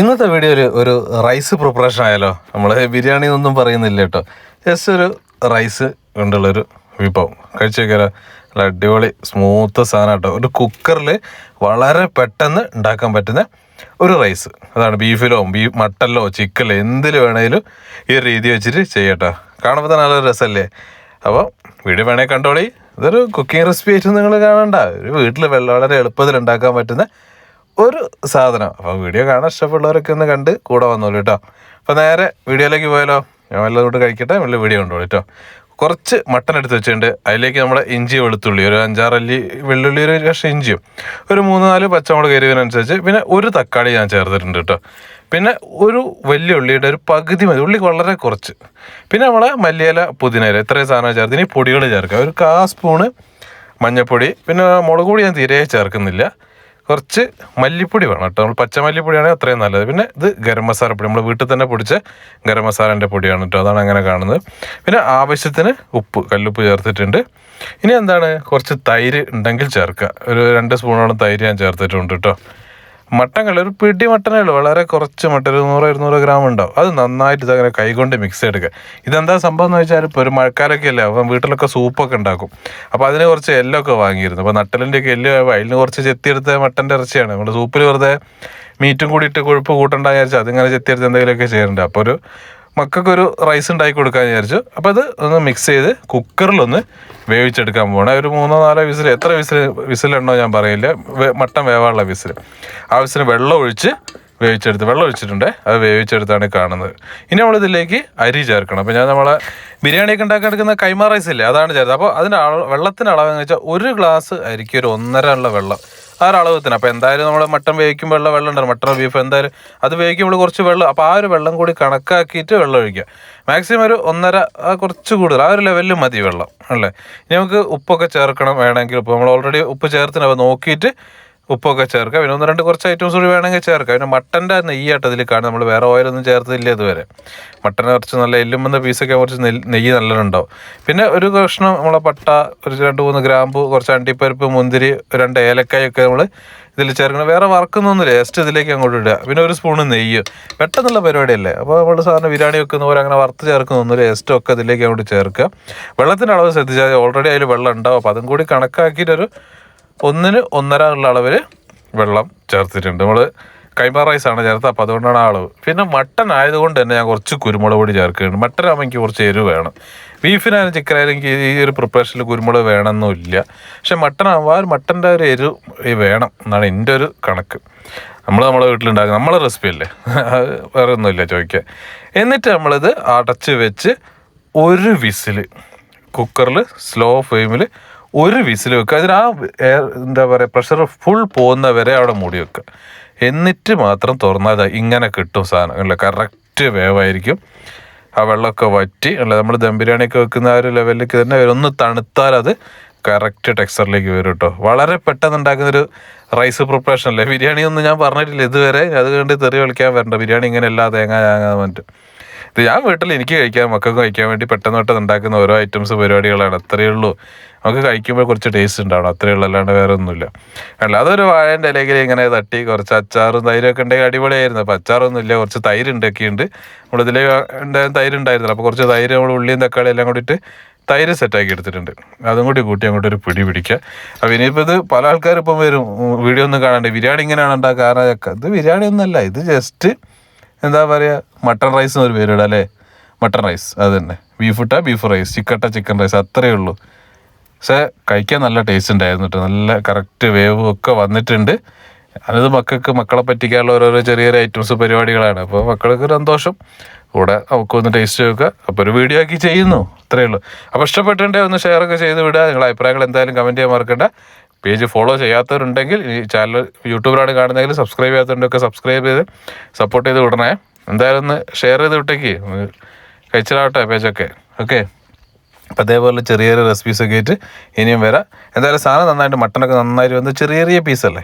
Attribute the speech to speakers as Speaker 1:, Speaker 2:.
Speaker 1: ഇന്നത്തെ വീഡിയോയിൽ ഒരു റൈസ് പ്രിപ്പറേഷൻ ആയാലോ? നമ്മൾ ബിരിയാണി ഒന്നും പറയുന്നില്ല കേട്ടോ. ജസ്റ്റ് ഒരു റൈസ് കൊണ്ടുള്ളൊരു വിഭവം. കഴിച്ചു വെക്കാലോ നല്ല അടിപൊളി സ്മൂത്ത് സാധനം കേട്ടോ. ഒരു കുക്കറിൽ വളരെ പെട്ടെന്ന് ഉണ്ടാക്കാൻ പറ്റുന്ന ഒരു റൈസ് അതാണ് ബീഫിലോ ബീഫ് മട്ടനിലോ ചിക്കനിലോ എന്തിൽ വേണേലും ഈ രീതി വെച്ചിട്ട് ചെയ്യട്ടോ കാണുമ്പോൾ തന്നെ നല്ലൊരു രസമല്ലേ അപ്പോൾ വീഡിയോ വേണേൽ കണ്ടോളി. ഇതൊരു കുക്കിംഗ് റെസിപ്പി ആയിട്ട് നിങ്ങൾ കാണണ്ട. ഒരു വീട്ടിൽ വളരെ എളുപ്പത്തിൽ ഉണ്ടാക്കാൻ പറ്റുന്ന ഒരു സാധനം. അപ്പം വീഡിയോ കാണാൻ ഇഷ്ടപ്പെടുന്നവരൊക്കെ ഒന്ന് കണ്ട് കൂടെ വന്നോളൂ കേട്ടോ. അപ്പം നേരെ വീഡിയോയിലേക്ക് പോയാലോ? ഞാൻ വല്ലതും കൊണ്ട് കഴിക്കട്ടെ വലിയ വീഡിയോ കണ്ടോളൂ കേട്ടോ. കുറച്ച് മട്ടൻ എടുത്ത് വെച്ചിട്ടുണ്ട്. അതിലേക്ക് നമ്മുടെ ഇഞ്ചി വെളുത്തുള്ളി ഒരു അഞ്ചാറല്ലി വെള്ളുള്ളി ഒരു കഷ്ണം ഇഞ്ചിയും ഒരു മൂന്ന് നാല് പച്ചമുളക് എരിവിനനുസരിച്ച് പിന്നെ ഒരു തക്കാളി ഞാൻ ചേർത്തിട്ടുണ്ട് കേട്ടോ. പിന്നെ ഒരു വലിയ ഉള്ളിയുടെ ഒരു പകുതി മതി. ഉള്ളി വളരെ കുറച്ച്. പിന്നെ നമ്മൾ മല്ലിയില പുതിനയില ഇത്രയും സാധനം ചേർത്ത് ഇനി പൊടികൾ ചേർക്കുക ഒരു കാ സ്പൂണ് മഞ്ഞൾപ്പൊടി പിന്നെ മുളക് പൊടി ഞാൻ തീരെ ചേർക്കുന്നില്ല. കുറച്ച് മല്ലിപ്പൊടി വേണം കേട്ടോ. നമ്മൾ പച്ച മല്ലിപ്പൊടിയാണെങ്കിൽ അത്രയും നല്ലത്. പിന്നെ ഇത് ഗരം മസാല പൊടി. നമ്മൾ വീട്ടിൽ തന്നെ പൊടിച്ച ഗരം മസാലേന്റെ പൊടിയാണ് കേട്ടോ. അതാണ് അങ്ങനെ കാണുന്നത്. പിന്നെ ആവശ്യത്തിന് ഉപ്പ് കല്ലുപ്പ് ചേർത്തിട്ടുണ്ട്. ഇനി എന്താണ്? കുറച്ച് തൈര് ഉണ്ടെങ്കിൽ ചേർക്കുക. ഒരു രണ്ട് സ്പൂണോളം തൈര് ഞാൻ ചേർത്തിട്ടുണ്ട് കേട്ടോ. കല്ല ഒരു പിടി മട്ടനേ ഉള്ളൂ. വളരെ കുറച്ച് മട്ടൻ ഒരു നൂറ് ഇരുന്നൂറ് ഗ്രാം ഉണ്ടാവും. അത് നന്നായിട്ട് ഇതങ്ങനെ കൈകൊണ്ട് മിക്സ് ചെയ്തെടുക്കുക ഇതെന്താ സംഭവം എന്ന് വെച്ചാൽ ഇപ്പോൾ ഒരു മഴക്കാലമൊക്കെ അല്ലേ അപ്പം വീട്ടിലൊക്കെ സൂപ്പൊക്കെ ഉണ്ടാക്കും. അപ്പോൾ അതിന് കുറച്ച് എല്ലൊക്കെ വാങ്ങിയിരുന്നു. അപ്പോൾ നട്ടലിന്റെ ഒക്കെ എല്ല് അതിന് കുറച്ച് ചെത്തിയെടുത്ത മട്ടന്റെ ഇറച്ചിയാണ്. നമ്മൾ സൂപ്പിൽ വെറുതെ മീറ്റും കൂടി ഇട്ട് കൊഴുപ്പ് കൂട്ടണ്ട വിചാരിച്ചാൽ അതിങ്ങനെ ചെത്തിയെടുത്ത് എന്തെങ്കിലുമൊക്കെ ചെയ്യുന്നുണ്ട്. അപ്പോൾ ഒരു മക്കൾക്കൊരു റൈസ് ഉണ്ടാക്കി കൊടുക്കാൻ വിചാരിച്ചു. അപ്പോൾ അത് ഒന്ന് മിക്സ് ചെയ്ത് കുക്കറിലൊന്ന് വേവിച്ചെടുക്കാൻ പോകണം ഒരു മൂന്നോ നാലോ വിസിൽ എത്ര വിസിൽ വിസിലുണ്ടോ ഞാൻ പറയില്ല. മട്ടൻ വേവാനുള്ള വിസിൽ ആവശ്യത്തിന് വെള്ളം ഒഴിച്ച് വേവിച്ചെടുത്ത് വെള്ളം ഒഴിച്ചിട്ടുണ്ട്. അത് വേവിച്ചെടുത്താണ് കാണുന്നത്. ഇനി നമ്മൾ ഇതിലേക്ക് അരി ചേർക്കണം. അപ്പോൾ ഞാൻ നമ്മളെ ബിരിയാണിയൊക്കെ ഉണ്ടാക്കാൻ എടുക്കുന്ന കൈമാ റൈസ് ഇല്ലേ? അതാണ് ചേർത്തത്. അപ്പോൾ അതിന്റെ വെള്ളത്തിന്റെ അളവെന്ന് വെച്ചാൽ ഒരു ഗ്ലാസ് അരിക്ക് ഒരു ഒന്നര ഉള്ള വെള്ളം ആ ഒരു അളവത്തിന് എന്തായാലും നമ്മൾ മട്ടൻ വേവിക്കുമ്പോൾ വെള്ളം ഉണ്ടാവും മട്ടൺ ബീഫ് എന്തായാലും അത് വേവിക്കുമ്പോൾ കുറച്ച് വെള്ളം അപ്പോൾ ആ ഒരു വെള്ളം കൂടി കണക്കാക്കിയിട്ട് വെള്ളം ഒഴിക്കുക. മാക്സിമം ഒരു ഒന്നര കുറച്ച് കൂടുതൽ ആ ഒരു ലെവലിൽ മതി വെള്ളം അല്ലേ? ഇനി നമുക്ക് ഉപ്പൊക്കെ ചേർക്കണം വേണമെങ്കിൽ. ഇപ്പോൾ നമ്മൾ ഓൾറെഡി ഉപ്പ് ചേർത്തിന് അപ്പോൾ നോക്കിയിട്ട് ഉപ്പൊക്കെ ചേർക്കുക. പിന്നെ ഒന്ന് രണ്ട് കുറച്ച് ഐറ്റംസ് കൂടി വേണമെങ്കിൽ ചേർക്കാം പിന്നെ മട്ടന്റെ നെയ്യായിട്ട് ഇതിൽ കാണും. നമ്മൾ വേറെ ഓയിലൊന്നും ചേർത്തില്ല ഇതുവരെ. മട്ടനെ കുറച്ച് നല്ല എല്ലുമ്പെന്ന പീസൊക്കെ കുറച്ച് നെയ്യ് നല്ലതുണ്ടാവും പിന്നെ ഒരു കഷ്ണം നമ്മളെ പട്ട ഒരു രണ്ട് മൂന്ന് ഗ്രാമ്പു കുറച്ച് അണ്ടിപ്പരിപ്പ് മുന്തിരി രണ്ട് ഏലക്കായൊക്കെ നമ്മൾ ഇതിൽ ചേർക്കണം. വേറെ വറക്കുന്നൊന്നുമില്ല ജസ്റ്റ് ഇതിലേക്ക് അങ്ങോട്ട് ഇടുക. പിന്നെ ഒരു സ്പൂണ് നെയ്യ്. പെട്ടെന്നുള്ള പരിപാടിയല്ലേ. അപ്പോൾ നമ്മൾ സാറിന് ബിരിയാണി വെക്കുന്ന പോലെ അങ്ങനെ വറുത്ത് ചേർക്കുന്നൊന്നുമില്ല ജസ്റ്റ് ഒക്കെ ഇതിലേക്ക് അങ്ങോട്ട് ചേർക്കുക. വെള്ളത്തിന്റെ അളവ് ശ്രദ്ധിച്ചാൽ ഓൾറെഡി അതിൽ വെള്ളം ഉണ്ടാവും. അപ്പോൾ അതും കൂടി കണക്കാക്കിയിട്ടൊരു ഒന്നിന് ഒന്നര ഉള്ള അളവിൽ വെള്ളം ചേർത്തിട്ടുണ്ട്. നമ്മൾ കൈമ റൈസാണ് ചേർത്തത്. അപ്പോൾ അതുകൊണ്ടാണ് അളവ് പിന്നെ മട്ടൻ ആയതുകൊണ്ട് തന്നെ ഞാൻ കുറച്ച് കുരുമുളക് പൊടി ചേർക്കുന്നുണ്ട്. മട്ടൻ ആകുമ്പോൾ എനിക്ക് കുറച്ച് എരിവ് വേണം. ബീഫിനായാലും ചിക്കനായാലും എനിക്ക് ഈ ഒരു പ്രിപ്പറേഷനിൽ കുരുമുളക് വേണമെന്നില്ല പക്ഷെ മട്ടൻ ആകുമ്പോൾ ആ ഒരു മട്ടന്റെ ഒരു എരിവ് വേണം എന്നാണ് എന്റെ ഒരു കണക്ക്. നമ്മൾ നമ്മുടെ വീട്ടിലുണ്ടാക്കുന്ന നമ്മളെ റെസിപ്പി അല്ലേ? വേറെ ഒന്നുമില്ല ചോദിക്കാൻ. എന്നിട്ട് നമ്മളിത് അടച്ച് വെച്ച് ഒരു വിസിൽ കുക്കറിൽ സ്ലോ ഫ്ലെയിമിൽ ഒരു വിസിൽ വെക്കുക. അതിന് ആ എന്താ പറയുക പ്രഷർ ഫുൾ പോകുന്ന വരെ അവിടെ മൂടി വെക്കുക. എന്നിട്ട് മാത്രം തുറന്നാൽ ഇങ്ങനെ കിട്ടും സാധനം. അല്ല? കറക്റ്റ് വേവായിരിക്കും ആ വെള്ളമൊക്കെ വറ്റി അല്ല? നമ്മൾ ദം ബിരിയാണിയൊക്കെ വെക്കുന്ന ആ ഒരു ലെവലിലേക്ക് തന്നെ ഒന്ന് തണുത്താൽ അത് കറക്റ്റ് ടെക്സ്ചറിലേക്ക് വരും കേട്ടോ വളരെ പെട്ടെന്ന് ഉണ്ടാക്കുന്നൊരു റൈസ് പ്രിപ്പറേഷൻ അല്ലേ? ബിരിയാണി ഒന്നും ഞാൻ പറഞ്ഞിട്ടില്ല ഇതുവരെ. അത് കണ്ട് തെറി കളിക്കാൻ വരണ്ട. ബിരിയാണി ഇങ്ങനെ എല്ലാ തേങ്ങ തേങ്ങ പറഞ്ഞിട്ട്. ഇത് ഞാൻ വീട്ടിൽ എനിക്ക് കഴിക്കാൻ മക്കൾക്ക് കഴിക്കാൻ വേണ്ടി പെട്ടെന്ന് പെട്ടെന്ന് ഉണ്ടാക്കുന്ന ഓരോ ഐറ്റംസ് പരിപാടികളാണ്. അത്രയേ ഉള്ളൂ. നമുക്ക് കഴിക്കുമ്പോൾ കുറച്ച് ടേസ്റ്റ് ഉണ്ടാവണം. അത്രയേ ഉള്ളൂ. അല്ലാണ്ട് വേറെ ഒന്നുമില്ല. അല്ലാതെ ഒരു വാഴേന്റെ ഇലയിൽ ഇങ്ങനെ തട്ടി കുറച്ച് അച്ചാറും തൈരൊക്കെ ഉണ്ടെങ്കിൽ അടിപൊളിയായിരുന്നു. അപ്പോൾ അച്ചാറൊന്നും ഇല്ല കുറച്ച് തൈര് ഉണ്ടാക്കിയുണ്ട് നമ്മളിതിൽ തൈര് ഉണ്ടായിരുന്നില്ല. അപ്പോൾ കുറച്ച് തൈര് നമ്മൾ ഉള്ളിയും തക്കാളി എല്ലാം കൂടിയിട്ട് തൈര് സെറ്റാക്കി എടുത്തിട്ടുണ്ട്. അതും കൂടി കൂട്ടി അങ്ങോട്ട് ഒരു പിടി പിടിക്കുക അപ്പോൾ ഇനിയിപ്പോൾ ഇത് പല ആൾക്കാരും ഇപ്പം വരും. വീഡിയോ ഒന്നും കാണാണ്ട്. ബിരിയാണി ഇങ്ങനെയാണ് ഉണ്ടാക്കാറൊക്കെ ഇത് ബിരിയാണി ഒന്നല്ല ഇത് ജസ്റ്റ് എന്താ പറയുക മട്ടൺ റൈസ് എന്നൊരു പേരിടുക അല്ലേ? മട്ടൺ റൈസ് അത് തന്നെ. ബീഫ് ഇട്ട ബീഫ് റൈസ് ചിക്കട്ട ചിക്കൻ റൈസ് അത്രയേ ഉള്ളൂ. പക്ഷേ കഴിക്കാൻ നല്ല ടേസ്റ്റ് ഉണ്ടായിരുന്നു കേട്ടോ നല്ല കറക്റ്റ് വേവ് ഒക്കെ വന്നിട്ടുണ്ട്. അത് മക്കൾക്ക് മക്കളെ പറ്റിക്കാനുള്ള ഓരോരോ ചെറിയ ചെറിയ ഐറ്റംസ് പരിപാടികളാണ്. അപ്പോൾ മക്കൾക്ക് സന്തോഷം. കൂടെ നമുക്കൊന്ന് ടേസ്റ്റ് നോക്കുക അപ്പോൾ ഒരു വീഡിയോ ആക്കി ചെയ്യുന്നു. അത്രയേ ഉള്ളൂ. അപ്പോൾ ഇഷ്ടപ്പെട്ടിട്ടുണ്ടെങ്കിൽ ഒന്ന് ഷെയർ ഒക്കെ ചെയ്ത് വിടുക. നിങ്ങളുടെ അഭിപ്രായങ്ങൾ എന്തായാലും കമന്റ് ചെയ്യാൻ മറക്കണ്ട. പേജ് ഫോളോ ചെയ്യാത്തവരുണ്ടെങ്കിൽ ഈ ചാനൽ യൂട്യൂബിലാണ് കാണുന്നതെങ്കിൽ സബ്സ്ക്രൈബ് ചെയ്യാത്തവരുണ്ടൊക്കെ സബ്സ്ക്രൈബ് ചെയ്ത് സപ്പോർട്ട് ചെയ്ത് വിടണേ. എന്തായാലും ഒന്ന് ഷെയർ ചെയ്ത് വിട്ടേക്ക്. കഴിച്ചിലാവട്ടെ പേജൊക്കെ. ഓക്കെ അപ്പം അതേപോലെ ചെറിയ ചെറിയ റെസിപ്പീസൊക്കെ ആയിട്ട് ഇനിയും വരാം. എന്തായാലും സാധനം നന്നായിട്ട് മട്ടനൊക്കെ നന്നായിട്ട് വന്ന് ചെറിയ ചെറിയ പീസല്ലേ